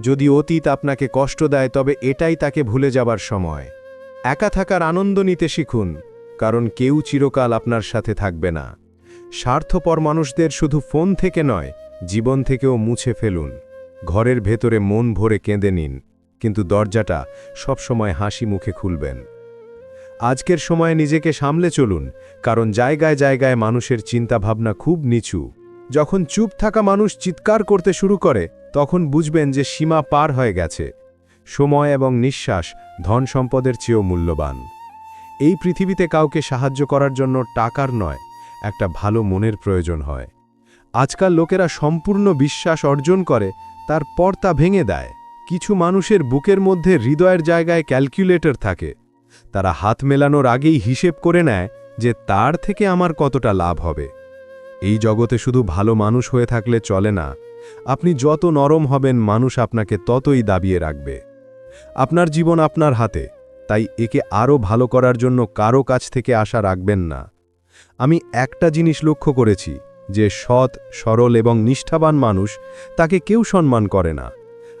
যদি অতীত আপনাকে কষ্ট দেয়, তবে এটাই তাকে ভুলে যাবার সময়। একা থাকার আনন্দ নিতে শিখুন, কারণ কেউ চিরকাল আপনার সাথে থাকবে না। স্বার্থপর মানুষদের শুধু ফোন থেকে নয়, জীবন থেকেও মুছে ফেলুন। ঘরের ভেতরে মন ভরে কেঁদে নিন, কিন্তু দরজাটা সবসময় হাসি মুখে খুলবেন। আজকের সময়ে নিজেকে সামলে চলুন, কারণ জায়গায় জায়গায় মানুষের চিন্তাভাবনা খুব নিচু। যখন চুপ থাকা মানুষ চিৎকার করতে শুরু করে তখন বুঝবেন যে সীমা পার হয়ে গেছে। সময় এবং নিঃশ্বাস ধন সম্পদের চেয়েও মূল্যবান। এই পৃথিবীতে কাউকে সাহায্য করার জন্য টাকার নয়, একটা ভালো মনের প্রয়োজন হয়। আজকাল লোকেরা সম্পূর্ণ বিশ্বাস অর্জন করে তারপর তা ভেঙে দেয়। কিছু মানুষের বুকের মধ্যে হৃদয়ের জায়গায় ক্যালকুলেটর থাকে। তারা হাত মেলানোর আগেই হিসেব করে নেয় যে তার থেকে আমার কতটা লাভ হবে। এই জগতে শুধু ভালো মানুষ হয়ে থাকলে চলে না আপনি যত নরম হবেন, মানুষ আপনাকে ততই দাবিয়ে রাখবে। আপনার জীবন আপনার হাতে, তাই একে আরও ভালো করার জন্য কারও কাছ থেকে আশা রাখবেন না। আমি একটা জিনিস লক্ষ্য করেছি, যে সৎ, সরল এবং নিষ্ঠাবান মানুষ তাকে কেউ সম্মান করে না,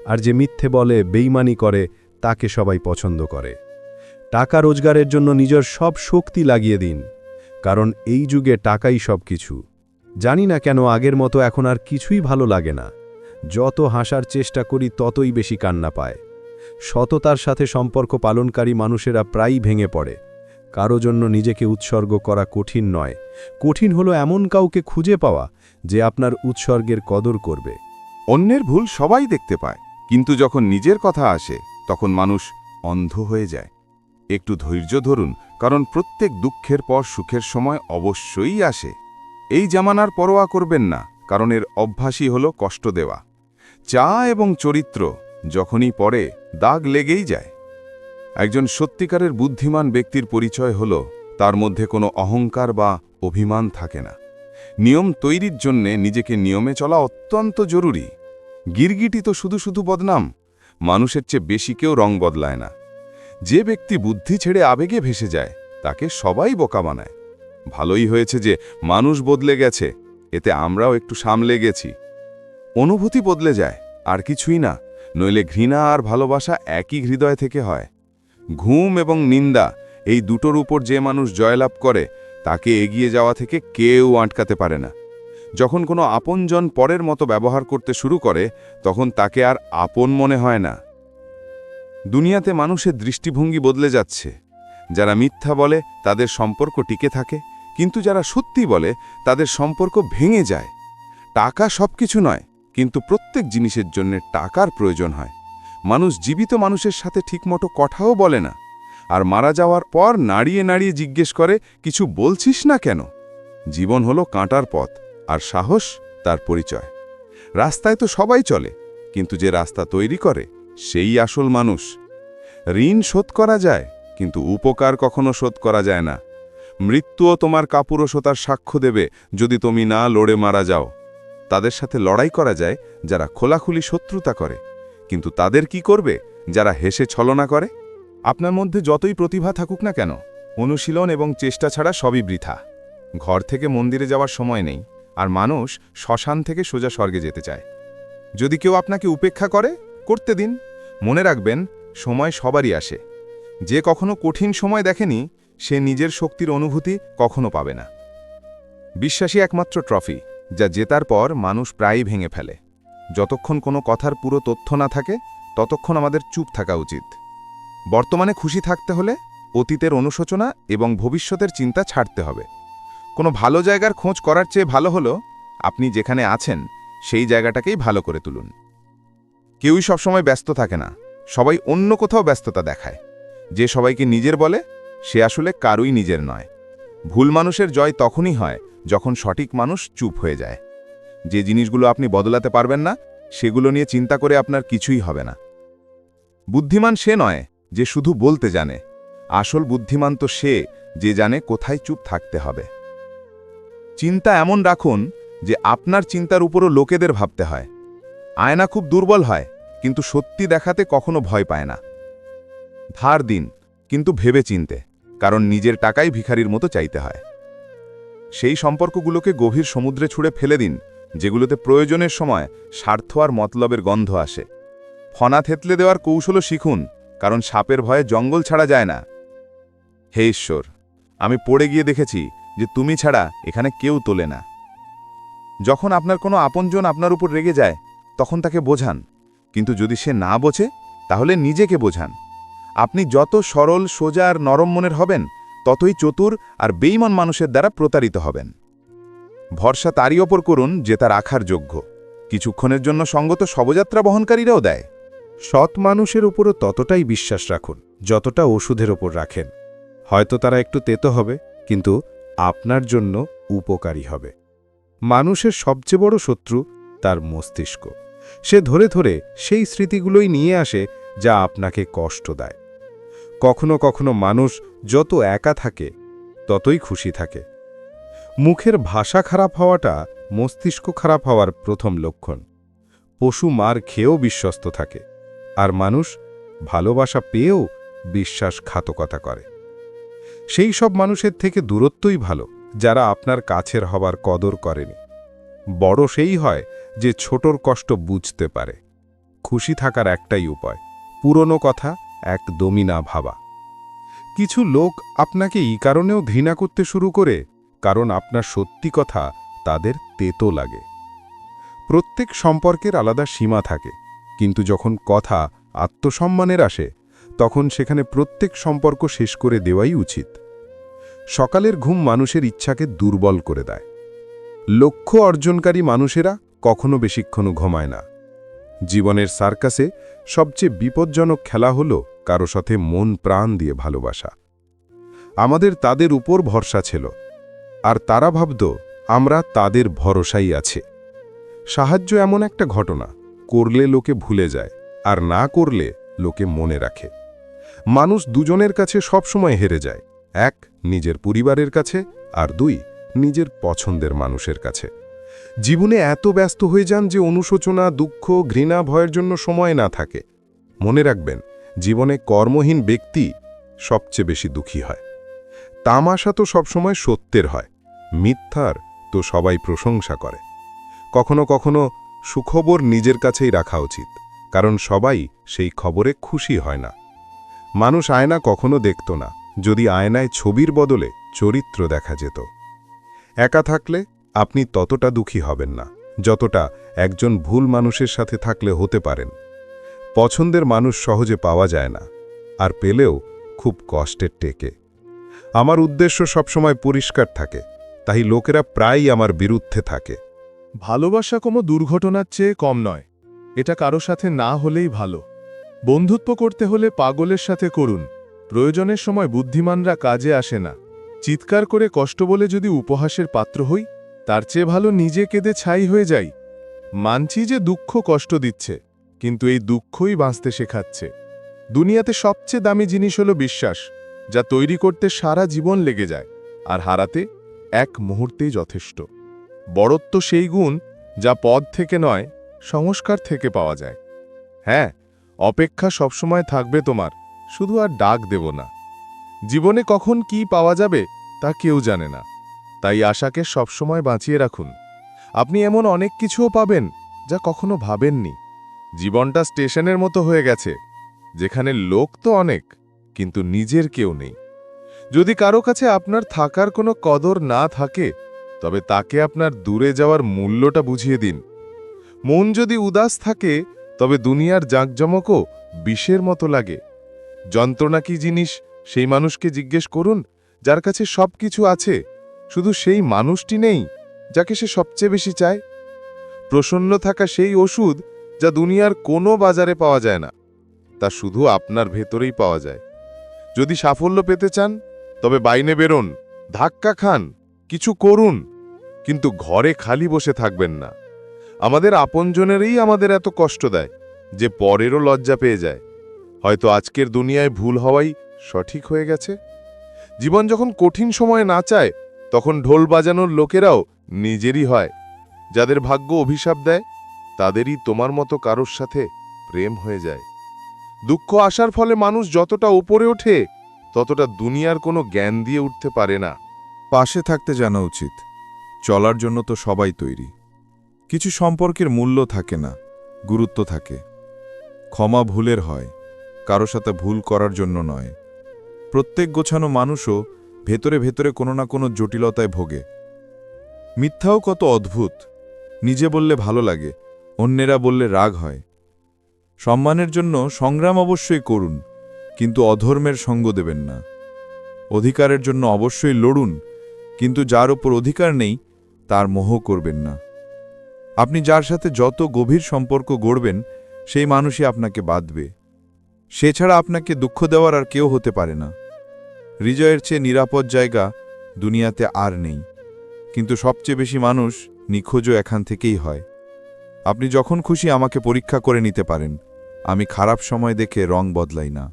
আর যে মিথ্যে বলে বেইমানি করে, তাকে সবাই পছন্দ করে। টাকা রোজগারের জন্য নিজের সব শক্তি লাগিয়ে দিন, কারণ এই যুগে টাকাই সব কিছু জানি না কেন আগের মতো এখন আর কিছুই ভালো লাগে না। যত হাসার চেষ্টা করি, ততই বেশি কান্না পায়। সততার সাথে সম্পর্ক পালনকারী মানুষেরা প্রায়ই ভেঙে পড়ে। কারও জন্য নিজেকে উৎসর্গ করা কঠিন নয়। কঠিন হলো এমন কাউকে খুঁজে পাওয়া যে আপনার উৎসর্গের কদর করবে। অন্যের ভুল সবাই দেখতে পায়, কিন্তু যখন নিজের কথা আসে, তখন মানুষ অন্ধ হয়ে যায়। একটু ধৈর্য ধরুন, কারণ প্রত্যেক দুঃখের পর সুখের সময় অবশ্যই আসে। এই জামানার পরোয়া করবেন না, কারণ এর অভ্যাসই হল কষ্ট দেওয়া। চা এবং চরিত্র যখনই পড়ে, দাগ লেগেই যায়। একজন সত্যিকারের বুদ্ধিমান ব্যক্তির পরিচয় হল, তার মধ্যে কোনো অহংকার বা অভিমান থাকে না। নিয়ম তৈরির জন্যে নিজেকে নিয়মে চলা অত্যন্ত জরুরি। গিরগিটি তো শুধু শুধু বদনাম, মানুষের চেয়ে বেশি কেউ রং বদলায় না। যে ব্যক্তি বুদ্ধি ছেড়ে আবেগে ভেসে যায়, তাকে সবাই বোকা বানায়। ভালোই হয়েছে যে মানুষ বদলে গেছে, এতে আমরাও একটু সামলে গেছি। অনুভূতি বদলে যায়, আর কিছুই না, নইলে ঘৃণা আর ভালোবাসা একই হৃদয় থেকে হয়। ঘুম এবং নিন্দা, এই দুটোর উপর যে মানুষ জয়লাভ করে, তাকে এগিয়ে যাওয়া থেকে কেউ আটকাতে পারে না। যখন কোনো আপনজন পরের মতো ব্যবহার করতে শুরু করে, তখন তাকে আর আপন মনে হয় না। দুনিয়াতে মানুষের দৃষ্টিভঙ্গি বদলে যাচ্ছে। যারা মিথ্যা বলে, তাদের সম্পর্ক টিকে থাকে কিন্তু যারা সত্যি বলে, তাদের সম্পর্ক ভেঙে যায়। টাকা সব কিছু নয়, কিন্তু প্রত্যেক জিনিসের জন্য টাকার প্রয়োজন হয়। মানুষ জীবিত মানুষের সাথে ঠিকমতো কথাও বলে না। আর মারা যাওয়ার পর নাড়িয়ে নাড়িয়ে জিজ্ঞেস করে, কিছু বলছিস না কেন? জীবন হলো কাঁটার পথ, আর সাহস তার পরিচয়। রাস্তায় তো সবাই চলে, কিন্তু যে রাস্তা তৈরি করে, সেই আসল মানুষ। ঋণ শোধ করা যায়, কিন্তু উপকার কখনো শোধ করা যায় না। মৃত্যুও তোমার কাপুরসতার সাক্ষ্য দেবে যদি তুমি না লড়ে মারা যাও। তাদের সাথে লড়াই করা যায়, যারা খোলাখুলি শত্রুতা করে। কিন্তু তাদের কি করবে, যারা হেসে ছলনা করে? আপনার মধ্যে যতই প্রতিভা থাকুক না কেন, অনুশীলন এবং চেষ্টা ছাড়া সবই বৃথা। ঘর থেকে মন্দিরে যাওয়ার সময় নেই, আর মানুষ শ্মশান থেকে সোজা স্বর্গে যেতে চায়। যদি কেউ আপনাকে উপেক্ষা করে, করতে দিন। মনে রাখবেন, সময় সবারই আসে। যে কখনো কঠিন সময় দেখেনি সে নিজের শক্তির অনুভূতি কখনো পাবে না। বিশ্বাসী একমাত্র ট্রফি, যা জেতার পর মানুষ প্রায়ই ভেঙে ফেলে। যতক্ষণ কোনো কথার পুরো তথ্য না থাকে, ততক্ষণ আমাদের চুপ থাকা উচিত। বর্তমানে খুশি থাকতে হলে অতীতের অনুশোচনা এবং ভবিষ্যতের চিন্তা ছাড়তে হবে। কোনো ভালো জায়গার খোঁজ করার চেয়ে ভালো হলো আপনি যেখানে আছেন, সেই জায়গাটাকেই ভালো করে তুলুন। কেউই সবসময় ব্যস্ত থাকে না, সবাই অন্য কোথাও ব্যস্ততা দেখায়। যে সবাইকে নিজের বলে সে আসলে কারুই নিজের নয়। ভুল মানুষের জয় তখনই হয় যখন সঠিক মানুষ চুপ হয়ে যায়। যে জিনিসগুলো আপনি বদলাতে পারবেন না, সেগুলো নিয়ে চিন্তা করে আপনার কিছুই হবে না। বুদ্ধিমান সে নয় যে শুধু বলতে জানে। আসল বুদ্ধিমান তো সে যে জানে কোথায় চুপ থাকতে হবে। চিন্তা এমন রাখুন যে আপনার চিন্তার উপরও লোকেদের ভাবতে হয়। আয়না খুব দুর্বল হয়, কিন্তু সত্যি দেখাতে কখনো ভয় পায় না। ধার দিন, কিন্তু ভেবে চিনতে কারণ নিজের টাকাই ভিখারির মতো চাইতে হয়। সেই সম্পর্কগুলোকে গভীর সমুদ্রে ছুঁড়ে ফেলে দিন, যেগুলোতে প্রয়োজনের সময় স্বার্থ আর মতলবের গন্ধ আসে। ফনা থেতলে দেওয়ার কৌশলও শিখুন, কারণ সাপের ভয়ে জঙ্গল ছাড়া যায় না। হে ঈশ্বর, আমি পড়ে গিয়ে দেখেছি যে তুমি ছাড়া এখানে কেউ তোলে না। যখন আপনার কোনো আপনজন আপনার উপর রেগে যায়, তখন তাকে বোঝান, কিন্তু যদি সে না বোঝে, তাহলে নিজেকে বোঝান। আপনি যত সরল, সোজা আর নরম মনের হবেন, ততই চতুর আর বেইমান মানুষের দ্বারা প্রতারিত হবেন। ভরসা তারই ওপর করুন যে তার আখার যোগ্য। কিছুক্ষণের জন্য সঙ্গত শবযাত্রা বহনকারীরাও দেয়। সৎ মানুষের উপরও ততটাই বিশ্বাস রাখুন, যতটা ওষুধের ওপর রাখেন। হয়তো তারা একটু তেতো হবে, কিন্তু আপনার জন্য উপকারী হবে। মানুষের সবচেয়ে বড় শত্রু তার মস্তিষ্ক। সে ধরে ধরে সেই স্মৃতিগুলোই নিয়ে আসে যা আপনাকে কষ্ট দেয়। কখনো কখনো মানুষ যত একা থাকে, ততই খুশি থাকে। মুখের ভাষা খারাপ হওয়াটা মস্তিষ্ক খারাপ হওয়ার প্রথম লক্ষণ। পশু মার খেয়েও বিশ্বস্ত থাকে, আর মানুষ ভালোবাসা পেয়েও বিশ্বাসঘাতকতা করে। সেই সব মানুষের থেকে দূরত্বই ভালো, যারা আপনার কাছের হবার কদর করেনি। বড় সেই হয় যে ছোটর কষ্ট বুঝতে পারে। খুশি থাকার একটাই উপায়, পুরনো কথা একদমই না ভাবা। কিছু লোক আপনাকে এই কারণেও ঘৃণা করতে শুরু করে, কারণ আপনার সত্যি কথা তাদের তেতো লাগে। প্রত্যেক সম্পর্কের আলাদা সীমা থাকে, কিন্তু যখন কথা আত্মসম্মানের আসে, তখন সেখানে প্রত্যেক সম্পর্ক শেষ করে দেওয়াই উচিত। সকালের ঘুম মানুষের ইচ্ছাকে দুর্বল করে দেয়। লক্ষ্য অর্জনকারী মানুষেরা কখনো বেশিক্ষণ ঘুমায় না। জীবনের সার্কাসে সবচেয়ে বিপজ্জনক খেলা হল কারও সাথে মন প্রাণ দিয়ে ভালোবাসা। আমাদের তাদের উপর ভরসা ছিল, আর তারা ভাবত, আমরা তাদের ভরসাই আছে। সাহায্য এমন একটা ঘটনা, করলে লোকে ভুলে যায়, আর না করলে লোকে মনে রাখে। মানুষ দুজনের কাছে সবসময় হেরে যায়, এক নিজের পরিবারের কাছে, আর দুই নিজের পছন্দের মানুষের কাছে। জীবনে এত ব্যস্ত হয়ে যান যে অনুশোচনা, দুঃখ, ঘৃণা, ভয়ের জন্য সময় না থাকে। মনে রাখবেন, জীবনে কর্মহীন ব্যক্তি সবচেয়ে বেশি দুঃখী হয়। তামাশা তো সবসময় সত্যের হয়, মিথ্যার তো সবাই প্রশংসা করে। কখনো কখনো সুখবর নিজের কাছেই রাখা উচিত, কারণ সবাই সেই খবরে খুশি হয় না। মানুষ আয়না কখনো দেখত না, যদি আয়নায় ছবির বদলে চরিত্র দেখা যেত। একা থাকলে আপনি ততটা দুঃখী হবেন না, যতটা একজন ভুল মানুষের সাথে থাকলে হতে পারেন। পছন্দের মানুষ সহজে পাওয়া যায় না, আর পেলেও খুব কষ্টের টেকে। আমার উদ্দেশ্য সবসময় পরিষ্কার থাকে, তাই লোকেরা প্রায়ই আমার বিরুদ্ধে থাকে। ভালোবাসা কোনো দুর্ঘটনার চেয়ে কম নয়, এটা কারও সাথে না হলেই ভালো। বন্ধুত্ব করতে হলে পাগলের সাথে করুন, প্রয়োজনের সময় বুদ্ধিমানরা কাজে আসে না। চিৎকার করে কষ্ট বলে যদি উপহাসের পাত্র হই তার চেয়ে ভালো নিজে কেঁদে ছাই হয়ে যাই। মানছি যে দুঃখ কষ্ট দিচ্ছে, কিন্তু এই দুঃখই বাঁচতে শেখাচ্ছে। দুনিয়াতে সবচেয়ে দামি জিনিস হলো বিশ্বাস, যা তৈরি করতে সারা জীবন লেগে যায়, আর হারাতে এক মুহূর্তেই যথেষ্ট। বড়ত্ব সেই গুণ, যা পদ থেকে নয়, সংস্কার থেকে পাওয়া যায়। হ্যাঁ অপেক্ষা সবসময় থাকবে তোমার, শুধু আর ডাক দেব না। জীবনে কখন কি পাওয়া যাবে, তা কেউ জানে না। তাই আশাকে সবসময় বাঁচিয়ে রাখুন। আপনি এমন অনেক কিছুও পাবেন যা কখনো ভাবেননি। জীবনটা স্টেশনের মতো হয়ে গেছে, যেখানে লোক তো অনেক, কিন্তু নিজের কেউ নেই। যদি কারও কাছে আপনার থাকার কোনো কদর না থাকে, তবে তাকে আপনার দূরে যাওয়ার মূল্যটা বুঝিয়ে দিন। মন যদি উদাস থাকে, তবে দুনিয়ার জাঁকজমকও বিষের মতো লাগে। যন্ত্রণা কি জিনিস, সেই মানুষকে জিজ্ঞেস করুন, যার কাছে সব কিছু আছে শুধু সেই মানুষটি নেই যাকে সে সবচেয়ে বেশি চায়। প্রসন্ন থাকা সেই ওষুধ যা দুনিয়ার কোনো বাজারে পাওয়া যায় না, তা শুধু আপনার ভেতরেই পাওয়া যায়। যদি সাফল্য পেতে চান, তবে বাইনে বেরোন, ধাক্কা খান, কিছু করুন, কিন্তু ঘরে খালি বসে থাকবেন না। আমাদের আপনজনেরই আমাদের এত কষ্ট দেয় যে পরেরও লজ্জা পেয়ে যায়। হয়তো আজকের দুনিয়ায় ভুল হওয়াই সঠিক হয়ে গেছে। জীবন যখন কঠিন সময়ে না চায় তখন ঢোল বাজানোর লোকেরাও নিজেরই হয়। যাদের ভাগ্য অভিশাপ দেয়, তাদেরই তোমার মতো কারোর সাথে প্রেম হয়ে যায়। দুঃখ আসার ফলে মানুষ যতটা উপরে ওঠে, ততটা দুনিয়ার কোনো জ্ঞান দিয়ে উঠতে পারে না। পাশে থাকতে জানা উচিত, চলার জন্য তো সবাই তৈরি। কিছু সম্পর্কের মূল্য থাকে না, গুরুত্ব থাকে। ক্ষমা ভুলের হয়, কারও সাথে ভুল করার জন্য নয়। প্রত্যেক গোছানো মানুষও ভেতরে ভেতরে কোনো না কোনো জটিলতায় ভোগে। মিথ্যাও কত অদ্ভুত। নিজে বললে ভালো লাগে, অন্যেরা বললে রাগ হয়। সম্মানের জন্য সংগ্রাম অবশ্যই করুন, কিন্তু অধর্মের সঙ্গ দেবেন না। অধিকারের জন্য অবশ্যই লড়ুন, কিন্তু যার ওপর অধিকার নেই, তার মোহ করবেন না। আপনি যার সাথে যত গভীর সম্পর্ক গড়বেন, সেই মানুষই আপনাকে বাঁধবে। সে ছাড়া আপনাকে দুঃখ দেওয়ার আর কেউ হতে পারে না। হৃদয়ের চেয়ে নিরাপদ জায়গা দুনিয়াতে আর নেই। কিন্তু সবচেয়ে বেশি মানুষ নিখোঁজও এখান থেকেই হয়। আপনি যখন খুশি আমাকে পরীক্ষা করে নিতে পারেন। আমি খারাপ সময় দেখে রং বদলাই না।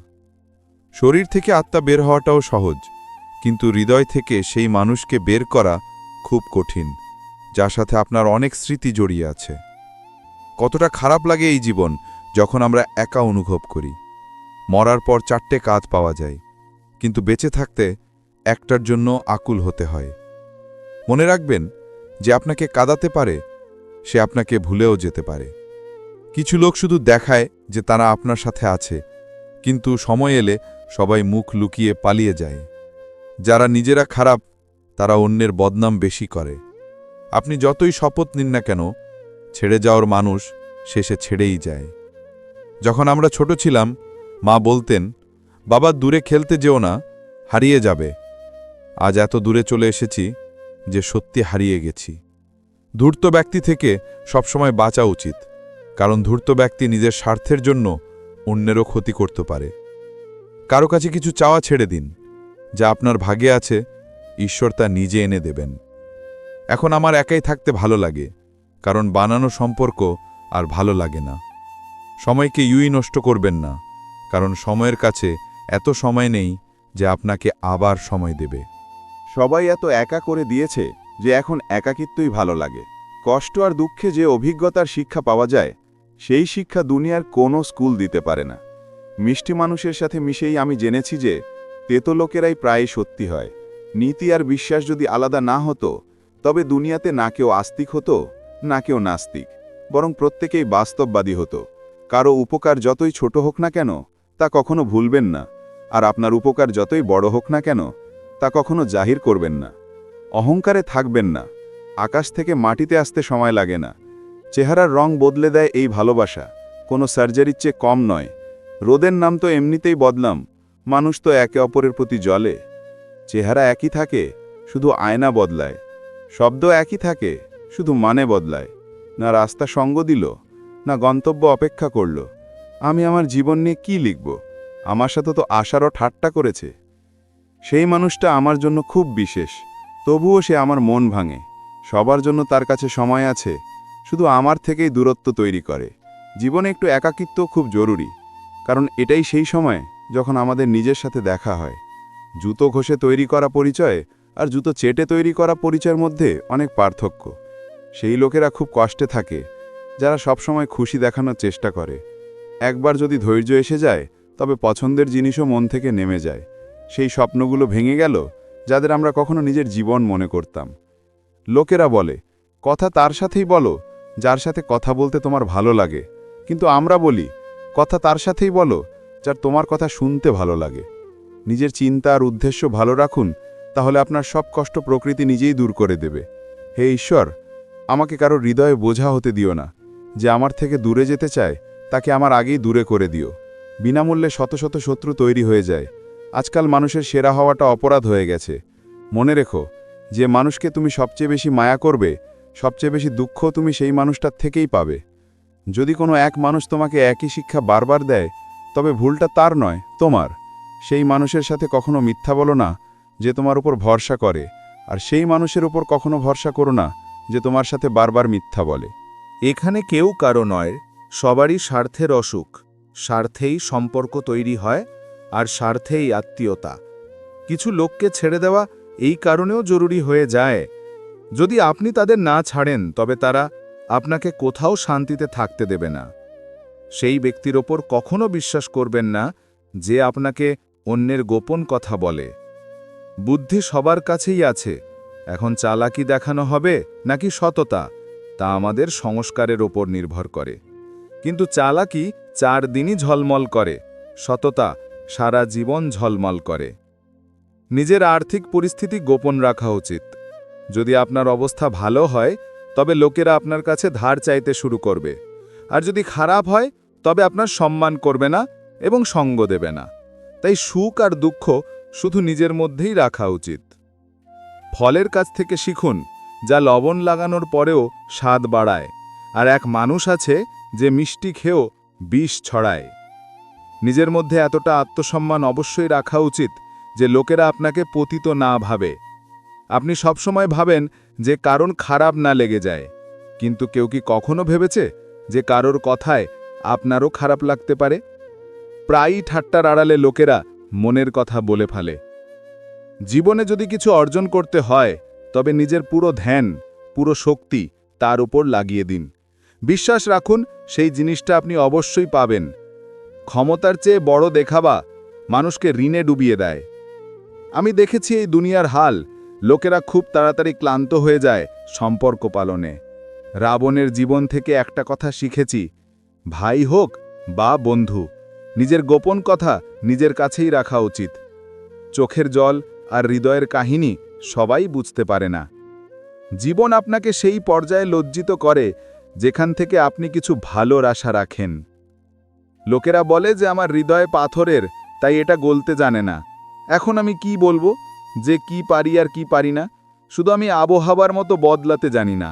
শরীর থেকে আত্মা বের হওয়াটাও সহজ, কিন্তু হৃদয় থেকে সেই মানুষকে বের করা খুব কঠিন, যার সাথে আপনার অনেক স্মৃতি জড়িয়ে আছে। কতটা খারাপ লাগে এই জীবন যখন আমরা একা অনুভব করি। মরার পর চারটে কাজ পাওয়া যায়। কিন্তু বেঁচে থাকতে একটার জন্য আকুল হতে হয়। মনে রাখবেন যে আপনাকে কাঁদাতে পারে, সে আপনাকে ভুলেও যেতে পারে। কিছু লোক শুধু দেখায় যে তারা আপনার সাথে আছে, কিন্তু সময় এলে সবাই মুখ লুকিয়ে পালিয়ে যায়। যারা নিজেরা খারাপ, তারা অন্যের বদনাম বেশি করে। আপনি যতই শপথ নিন না কেন, ছেড়ে যাওয়ার মানুষ শেষে ছেড়েই যায়। যখন আমরা ছোট ছিলাম, মা বলতেন বাবা দূরে খেলতে যেও না, হারিয়ে যাবে। আজ এত দূরে চলে এসেছি যে সত্যি হারিয়ে গেছি। ধূর্ত ব্যক্তি থেকে সবসময় বাঁচা উচিত, কারণ ধূর্ত ব্যক্তি নিজের স্বার্থের জন্য অন্যেরও ক্ষতি করতে পারে। কারও কাছে কিছু চাওয়া ছেড়ে দিন, যা আপনার ভাগে আছে, ঈশ্বর তা নিজে এনে দেবেন। এখন আমার একাই থাকতে ভালো লাগে, কারণ বানানো সম্পর্ক আর ভালো লাগে না। সময়কে ইউই নষ্ট করবেন না, কারণ সময়ের কাছে এত সময় নেই যে আপনাকে আবার সময় দেবে। সবাই এত একা করে দিয়েছে যে এখন একাকিত্বই ভালো লাগে। কষ্ট আর দুঃখে যে অভিজ্ঞতার শিক্ষা পাওয়া যায়, সেই শিক্ষা দুনিয়ার কোনো স্কুল দিতে পারে না। মিষ্টি মানুষের সাথে মিশেই আমি জেনেছি যে তেতো লোকেরাই প্রায় সত্যি হয়। নীতি আর বিশ্বাস যদি আলাদা না হতো, তবে দুনিয়াতে না কেউ আস্তিক হতো, না কেউ নাস্তিক, বরং প্রত্যেকেই বাস্তববাদী হতো। কারও উপকার যতই ছোট হোক না কেন, তা কখনো ভুলবেন না। আর আপনার উপকার যতই বড় হোক না কেন, তা কখনো জাহির করবেন না। অহংকারে থাকবেন না। আকাশ থেকে মাটিতে আসতে সময় লাগে না। চেহারার রং বদলে দেয় এই ভালোবাসা। কোনো সার্জারির চেয়ে কম নয়। রোদের নাম তো এমনিতেই বদলাম। মানুষ তো একে অপরের প্রতি জলে চেহারা একই থাকে, শুধু আয়না বদলায়। শব্দ একই থাকে, শুধু মানে বদলায়। না রাস্তা সঙ্গ দিল, না গন্তব্য অপেক্ষা করল। আমি আমার জীবন নিয়ে কি লিখব? আমার সাথে তো আশারও ঠাট্টা করেছে। সেই মানুষটা আমার জন্য খুব বিশেষ, তবুও সে আমার মন ভাঙে, সবার জন্য তার কাছে সময় আছে, শুধু আমার থেকেই দূরত্ব তৈরি করে। জীবনে একটু একাকিত্ব খুব জরুরি, কারণ এটাই সেই সময় যখন আমাদের নিজের সাথে দেখা হয়। জুতো ঘষে তৈরি করা পরিচয় আর জুতো চেটে তৈরি করা পরিচয়ের মধ্যে অনেক পার্থক্য। সেই লোকেরা খুব কষ্টে থাকে, যারা সবসময় খুশি দেখানোর চেষ্টা করে। একবার যদি ধৈর্য এসে যায় তবে পছন্দের জিনিসও মন থেকে নেমে যায়। সেই স্বপ্নগুলো ভেঙে গেল, যাদের আমরা কখনো নিজের জীবন মনে করতাম। লোকেরা বলে, কথা তার সাথেই বলো, যার সাথে কথা বলতে তোমার ভালো লাগে। কিন্তু আমরা বলি, কথা তার সাথেই বলো, যার তোমার কথা শুনতে ভালো লাগে। নিজের চিন্তা আর উদ্দেশ্য ভালো রাখুন, তাহলে আপনার সব কষ্ট প্রকৃতি নিজেই দূর করে দেবে। হে ঈশ্বর, আমাকে কারও হৃদয়ে বোঝা হতে দিও না। যে আমার থেকে দূরে যেতে চায়, তাকে আমার আগেই দূরে করে দিও। বিনামূল্যে শত শত শত্রু তৈরি হয়ে যায়। আজকাল মানুষের সেরা হওয়াটা অপরাধ হয়ে গেছে। মনে রেখো, যে মানুষকে তুমি সবচেয়ে বেশি মায়া করবে, সবচেয়ে বেশি দুঃখ তুমি সেই মানুষটার থেকেই পাবে। যদি কোনো এক মানুষ তোমাকে একই শিক্ষা বারবার দেয়, তবে ভুলটা তার নয়, তোমার। সেই মানুষের সাথে কখনো মিথ্যা বলো না, যে তোমার উপর ভরসা করে, আর সেই মানুষের উপর কখনো ভরসা করো না, যে তোমার সাথে বারবার মিথ্যা বলে। এখানে কেউ কারও নয়, সবারই স্বার্থের অসুখ। স্বার্থেই সম্পর্ক তৈরি হয় আর স্বার্থেই আত্মীয়তা। কিছু লোককে ছেড়ে দেওয়া এই কারণেও জরুরি হয়ে যায়। যদি আপনি তাদের না ছাড়েন, তবে তারা আপনাকে কোথাও শান্তিতে থাকতে দেবে না। সেই ব্যক্তির ওপর কখনো বিশ্বাস করবেন না যে আপনাকে অন্যের গোপন কথা বলে। বুদ্ধি সবার কাছেই আছে। এখন চালাকি দেখানো হবে নাকি সততা, তা আমাদের সংস্কারের ওপর নির্ভর করে। কিন্তু চালাকি চার দিনই ঝলমল করে, সততা সারা জীবন ঝলমল করে। নিজের আর্থিক পরিস্থিতি গোপন রাখা উচিত। যদি আপনার অবস্থা ভালো হয়, তবে লোকেরা আপনার কাছে ধার চাইতে শুরু করবে। আর যদি খারাপ হয়, তবে আপনার সম্মান করবে না এবং সঙ্গ দেবে না। তাই সুখ আর দুঃখ শুধু নিজের মধ্যেই রাখা উচিত। ফলের কাছ থেকে শিখুন, যা লবণ লাগানোর পরেও স্বাদ বাড়ায়। আর এক মানুষ আছে, যে মিষ্টি খেয়েও বিষ ছড়ায়। নিজের মধ্যে এতটা আত্মসম্মান অবশ্যই রাখা উচিত যে লোকেরা আপনাকে পতিত না ভাবে। আপনি সবসময় ভাবেন যে কারণ খারাপ না লেগে যায়। কিন্তু কেউ কি কখনো ভেবেছে যে কারোর কথায় আপনারও খারাপ লাগতে পারে? প্রায়ই ঠাট্টার আড়ালে লোকেরা মনের কথা বলে ফেলে। জীবনে যদি কিছু অর্জন করতে হয়, তবে নিজের পুরো ধ্যান, পুরো শক্তি তার উপর লাগিয়ে দিন। বিশ্বাস রাখুন, সেই জিনিসটা আপনি অবশ্যই পাবেন। ক্ষমতার চেয়ে বড় দেখাবা মানুষকে ঋণে ডুবিয়ে দেয়। আমি দেখেছি এই দুনিয়ার হাল, লোকেরা খুব তাড়াতাড়ি ক্লান্ত হয়ে যায় সম্পর্ক পালনে। রাবণের জীবন থেকে একটা কথা শিখেছি, ভাই হোক বা বন্ধু, নিজের গোপন কথা নিজের কাছেই রাখা উচিত। চোখের জল আর হৃদয়ের কাহিনী সবাই বুঝতে পারে না। জীবন আপনাকে সেই পর্যায়ে লজ্জিত করে যেখান থেকে আপনি কিছু ভালোর আশা রাখেন। লোকেরা বলে যে আমার হৃদয় পাথরের, তাই এটা গলতে জানে না। এখন আমি কি বলব? যে কি পারি আর কি পারি না? শুধু আমি আবহাওয়ার মতো বদলাতে জানি না।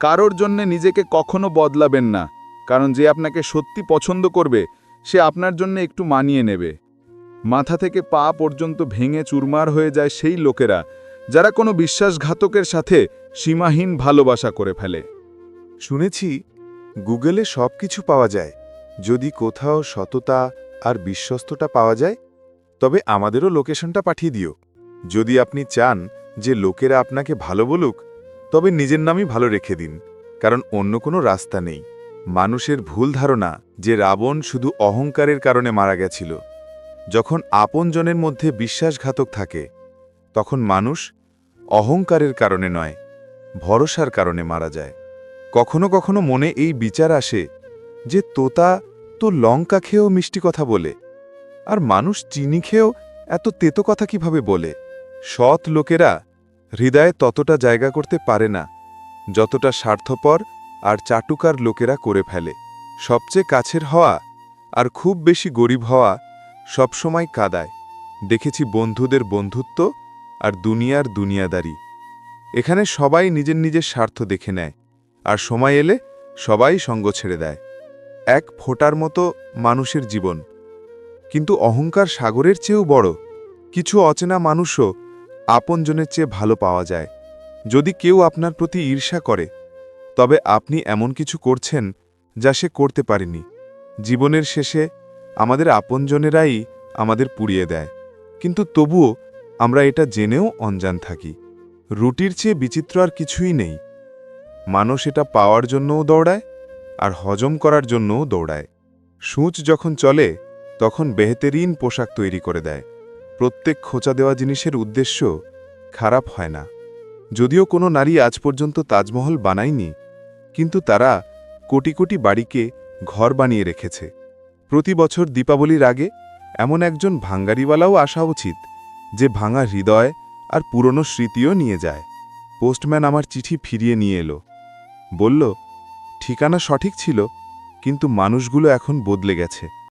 কারোর জন্য নিজেকে কখনো বদলাবেন না, কারণ যে আপনাকে সত্যি পছন্দ করবে, সে আপনার জন্য একটু মানিয়ে নেবে। মাথা থেকে পা পর্যন্ত ভেঙে চুরমার হয়ে যায় সেই লোকেরা, যারা কোনো বিশ্বাসঘাতকের সাথে সীমাহীন ভালোবাসা করে ফেলে। শুনেছি গুগলে সব কিছু পাওয়া যায়, যদি কোথাও সততা আর বিশ্বস্ততা পাওয়া যায়, তবে আমাদেরও লোকেশনটা পাঠিয়ে দিও। যদি আপনি চান যে লোকেরা আপনাকে ভালো বলুক, তবে নিজের নামই ভালো রেখে দিন, কারণ অন্য কোনো রাস্তা নেই। মানুষের ভুল ধারণা যে রাবণ শুধু অহংকারের কারণে মারা গেছিল। যখন আপনজনের মধ্যে বিশ্বাসঘাতক থাকে, তখন মানুষ অহংকারের কারণে নয়, ভরসার কারণে মারা যায়। কখনো কখনো মনে এই বিচার আসে যে তোতা তো লঙ্কা খেয়েও মিষ্টি কথা বলে, আর মানুষ চিনি খেয়েও এত তেতো কথা কীভাবে বলে? সৎ লোকেরা হৃদয়ে ততটা জায়গা করতে পারে না, যতটা স্বার্থপর আর চাটুকার লোকেরা করে ফেলে। সবচেয়ে কাছের হওয়া আর খুব বেশি গরিব হওয়া সবসময় কাদায়। দেখেছি বন্ধুদের বন্ধুত্ব আর দুনিয়ার দুনিয়াদারি। এখানে সবাই নিজের নিজের স্বার্থ দেখে নেয়। আর সময় এলে সবাই সঙ্গ ছেড়ে দেয়। এক ফোটার মতো মানুষের জীবন। কিন্তু অহংকার সাগরের চেয়েও বড়। কিছু অচেনা মানুষও আপনজনের চেয়ে ভালো পাওয়া যায়। যদি কেউ আপনার প্রতি ঈর্ষা করে, তবে আপনি এমন কিছু করছেন যা সে করতে পারেনি। জীবনের শেষে আমাদের আপনজনেরাই আমাদের পুড়িয়ে দেয়। কিন্তু তবুও আমরা এটা জেনেও অনজান থাকি। রুটির চেয়ে বিচিত্র আর কিছুই নেই। মানুষ এটা পাওয়ার জন্যও দৌড়ায় আর হজম করার জন্যও দৌড়ায়। সূচ যখন চলে, তখন বেহতেরিন পোশাক তৈরি করে দেয়। প্রত্যেক খোঁচা দেওয়া জিনিসের উদ্দেশ্য খারাপ হয় না। যদিও কোনো নারী আজ পর্যন্ত তাজমহল বানায়নি, কিন্তু তারা কোটি কোটি বাড়িকে ঘর বানিয়ে রেখেছে। প্রতি বছর দীপাবলির আগে এমন একজন ভাঙ্গারিওয়ালাও আসা উচিত, যে ভাঙা হৃদয় আর পুরনো স্মৃতিও নিয়ে যায়। পোস্টম্যান আমার চিঠি ফিরিয়ে নিয়ে এলো। বলল ঠিকানা সঠিক ছিল কিন্তু মানুষগুলো এখন বদলে গেছে।